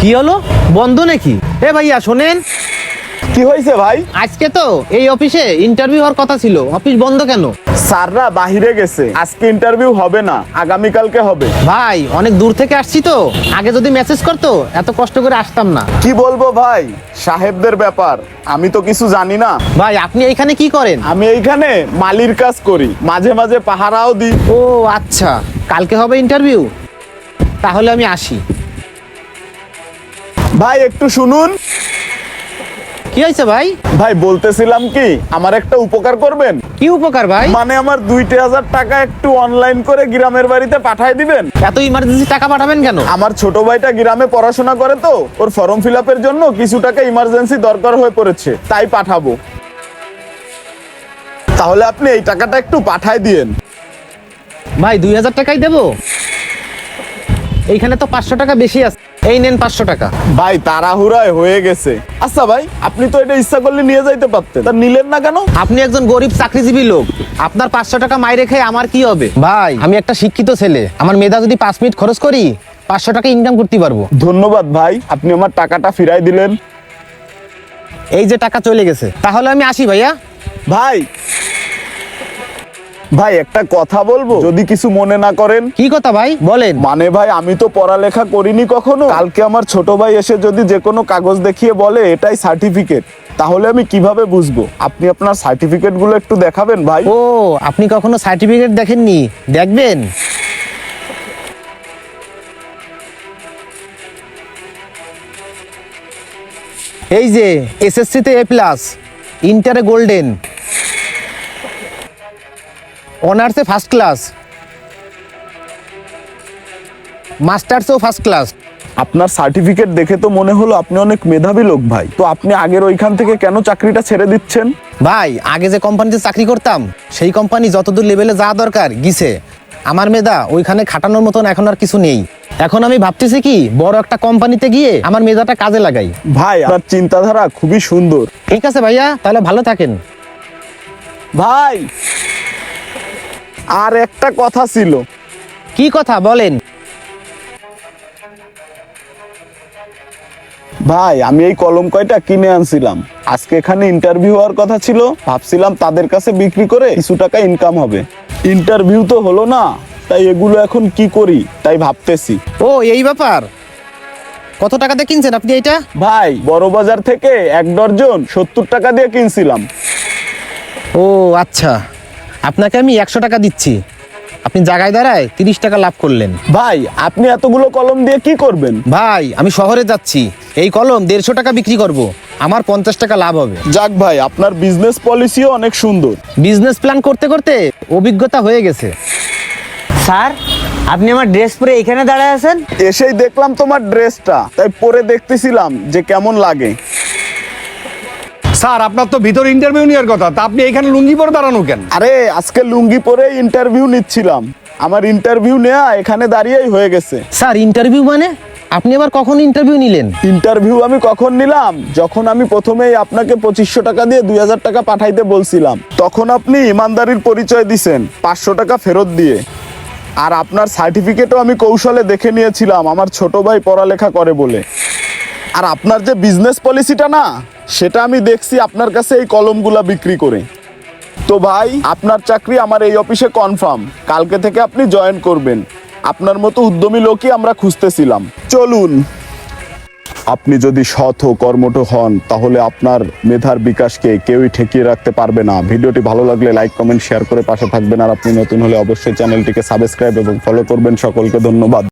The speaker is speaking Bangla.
কি হলো? বন্ধ নাকি? এ ভাইয়া শোনেন। কি হয়েছে ভাই? আজকে তো এই অফিসে ইন্টারভিউ হওয়ার কথা ছিল। অফিস বন্ধ কেন? স্যাররা বাহিরে গেছে। আজকে ইন্টারভিউ হবে না আগামীকালকে হবে। ভাই অনেক দূর থেকে আসছি তো। আগে যদি মেসেজ করতো এত কষ্ট করে আসতাম না। কি বলব ভাই? সাহেবদের ব্যাপার আমি তো কিছু জানি না। ভাই আপনি এইখানে কি করেন? আমি এইখানে মালির কাজ করি। মাঝে মাঝে পাহারাও দিই। ও আচ্ছা। কালকে হবে ইন্টারভিউ তাহলে আমি আসি। ভাই একটু শুনুন। কি হয়েছে ভাই? ভাই বলতেছিলাম কি আমার একটা উপকার করবেন? কি উপকার ভাই? মানে আমার দুইটা হাজার টাকা একটু অনলাইন করে গ্রামের বাড়িতে পাঠায় দিবেন? এত ইমার্জেন্সি টাকা পাঠাবেন কেন? আমার ছোট ভাইটা গ্রামে পড়াশোনা করে তো ওর ফর্ম ফিল আপের জন্য কিছু টাকা ইমার্জেন্সি দরকার হয়ে পড়েছে তাই পাঠাবো। তাহলে আপনি এই টাকাটা একটু পাঠায় দিয়েন। ভাই দুই হাজার টাকাই দেবো? এইখানে তো পাঁচশো টাকা বেশি আছে। এই নেন পাঁচশো টাকা। ভাই তাড়াহুড়ায় হয়ে গেছে। আচ্ছা ভাই আপনি তো এটা ইচ্ছা করলে নিয়ে যাইতে পারতেন। তা নিলেন না কেন? আপনি একজন গরিব চাকরিজীবী লোক। আপনার পাঁচশো টাকা মাইরে রেখে আমার কি হবে? ভাই। আমি একটা শিক্ষিত ছেলে। আমার মেধা যদি পাঁচ মিনিট খরচ করি পাঁচশো টাকা ইনকাম করতে পারব। ধন্যবাদ ভাই আপনি আমার টাকাটা ফিরাই দিলেন। এই যে টাকা চলে গেছে তাহলে আমি আসি ভাইয়া। ভাই ভাই একটা কথা বলব? যদি কিছু মনে না করেন। কি কথা ভাই? বলেন। মানে ভাই আমি তো পড়ালেখা করিনি কখনো। কালকে আমার ছোট ভাই এসে যদি যে কোনো কাগজ দেখিয়ে বলে এটাই সার্টিফিকেট তাহলে আমি কীভাবে বুঝব? আপনি আপনার সার্টিফিকেটগুলো একটু দেখাবেন ভাই। ও আপনি কখনো সার্টিফিকেট দেখেননি? দেখবেন? এই যে এসএসসিতে এ প্লাস ইন্টারে গোল্ডেন অনার্সে ফার্স্ট ক্লাস। মাস্টার্সেও ফার্স্ট ক্লাস। আপনার সার্টিফিকেট দেখে তো মনে হলো আপনি অনেক মেধাবী লোক ভাই। তো আপনি আগের ওইখান থেকে কেন চাকরিটা ছেড়ে দিচ্ছেন? ভাই আগে যে কোম্পানিতে চাকরি করতাম সেই কোম্পানি যতদূর লেভেলে যা দরকার গিছে। আমার মেধা ওইখানে খাটানোর মতন এখন আর কিছু নেই। এখন আমি ভাবতেছি কি বড় একটা কোম্পানিতে গিয়ে আমার মেধাটা কাজে লাগাই। ভাই আপনার চিন্তাধারা খুবই সুন্দর। ঠিক আছে ভাইয়া তাহলে ভালো থাকেন। ভাই! আর একটা কথা ছিল। কি কথা বলেন? ভাই আমি এই কলম কয়টা কিনে আনছিলাম। আজকে এখানে ইন্টারভিউ হওয়ার কথা ছিল। ভাবছিলাম তাদের কাছে বিক্রি করে কিছু টাকা ইনকাম হবে। ইন্টারভিউ তো হলো না তাই এগুলো এখন কি করি তাই ভাবতেছি। ও এই ব্যাপার? কত টাকা দিয়ে কিনছেন আপনি এইটা? ভাই বড় বাজার থেকে এক ডর্জন সত্তর টাকা দিয়ে কিনছিলাম। ও আচ্ছা। আপনাকে আমি একশো টাকা দিচ্ছি। আপনি জায়গায় দাঁড়ায় তিরিশ টাকা লাভ করলেন। ভাই আপনি এতগুলো কলম দিয়ে কি করবেন? ভাই আমি শহরে যাচ্ছি। এই কলম দেড়শো টাকা বিক্রি করব। আমার পঞ্চাশ টাকা লাভ হবে। যাক ভাই আপনার বিজনেস পলিসিও অনেক সুন্দর। বিজনেস প্ল্যান করতে করতে অভিজ্ঞতা হয়ে গেছে। স্যার আপনি আমার ড্রেস পরে এখানে দাঁড়ায় আছেন? এসেই দেখলাম তোমার ড্রেসটা তাই পরে দেখতেছিলাম যে কেমন লাগে। স্যার আপনার তো ভিতর ইন্টারভিউ নেওয়ার কথা তা আপনি এখানে লুঙ্গি পরে দাঁড়ানো কেন? আরে আজকে লুঙ্গি পরে ইন্টারভিউ নিচ্ছিলাম। আমার ইন্টারভিউ নেওয়া এখানে দাঁড়িয়েই হয়ে গেছে। স্যার ইন্টারভিউ মানে? আপনি আবার কখন ইন্টারভিউ নিলেন? ইন্টারভিউ আমি কখন নিলাম? যখন আমি প্রথমেই আপনাকে পঁচিশশো টাকা দিয়ে দুই হাজার টাকা পাঠাইতে বলছিলাম তখন আপনি ইমানদারির পরিচয় দিছেন পাঁচশো টাকা ফেরত দিয়ে। আর আপনার সার্টিফিকেটও আমি কৌশলে দেখে নিয়েছিলাম আমার ছোট ভাই পড়ালেখা করে বলে। আর আপনার যে বিজনেস পলিসিটা না সেটা আমি দেখছি আপনার কাছে এই কলমগুলা বিক্রি করে। তো ভাই, আপনার চাকরি আমার এই অফিসে কনফার্ম কালকে থেকে আপনি জয়েন করবেন। আপনার মতো উদ্যমী লোকই আমরা খুঁজতেছিলাম। চলুন। আপনি যদি সৎ ও কর্মঠ হন, তাহলে আপনার মেধার বিকাশকে কেউই ঠেকিয়ে রাখতে পারবে না। ভিডিওটি ভালো লাগলে লাইক কমেন্ট শেয়ার করে পাশে থাকবেন। আর আপনি নতুন হলে অবশ্যই চ্যানেলটিকে সাবস্ক্রাইব এবং ফলো করবেন। সকলকে ধন্যবাদ।